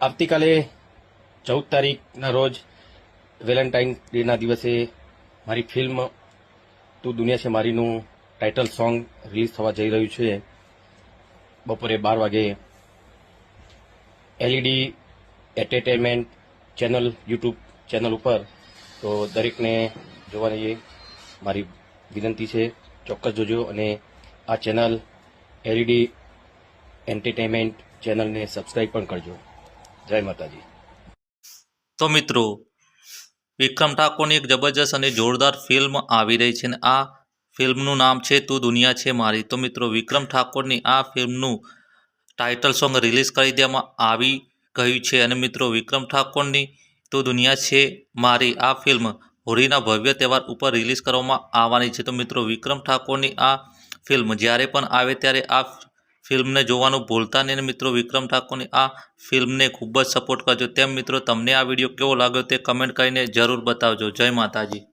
આવતીકાલે ચૌદ તારીખના રોજ વેલેન્ટાઇન ડેના દિવસે મારી ફિલ્મ તું દુનિયા છે મારીનું ટાઇટલ સોંગ રિલીઝ થવા જઈ રહ્યું છે. બપોરે બાર વાગે LED entertainment channel, YouTube channel ઉપર. તો દરેકને જોવાની મારી વિનંતી છે. ચોક્કસ જોજો અને આ ચેનલ એલઈડી એન્ટરટેનમેન્ટ ચેનલને સબસ્ક્રાઈબ પણ કરજો. જય માતાજી. તો મિત્રો, વિક્રમ ઠાકોરની એક જબરજસ્ત અને જોરદાર ફિલ્મ આવી રહી છે અને આ ફિલ્મનું નામ છે તું દુનિયા છે મારી. તો મિત્રો, વિક્રમ ઠાકોરની આ ફિલ્મનું ટાઇટલ સોંગ રિલીઝ કરી દેવામાં આવી ગયું છે અને મિત્રો, વિક્રમ ઠાકોરની તું દુનિયા છે મારી આ ફિલ્મ હોળીના ભવ્ય તહેવાર ઉપર રિલીઝ કરવામાં આવવાની છે. તો મિત્રો, વિક્રમ ઠાકોરની આ ફિલ્મ જ્યારે પણ આવે ત્યારે આ ફિલ્મને જોવાનું ભૂલતા નહીં. મિત્રો, વિક્રમ ઠાકોરની આ ફિલ્મને ખૂબ જ સપોર્ટ કરજો. તેમ મિત્રો, તમને આ વીડિયો કેવો લાગ્યો તે કમેન્ટ કરીને જરૂર બતાવજો. જય માતાજી.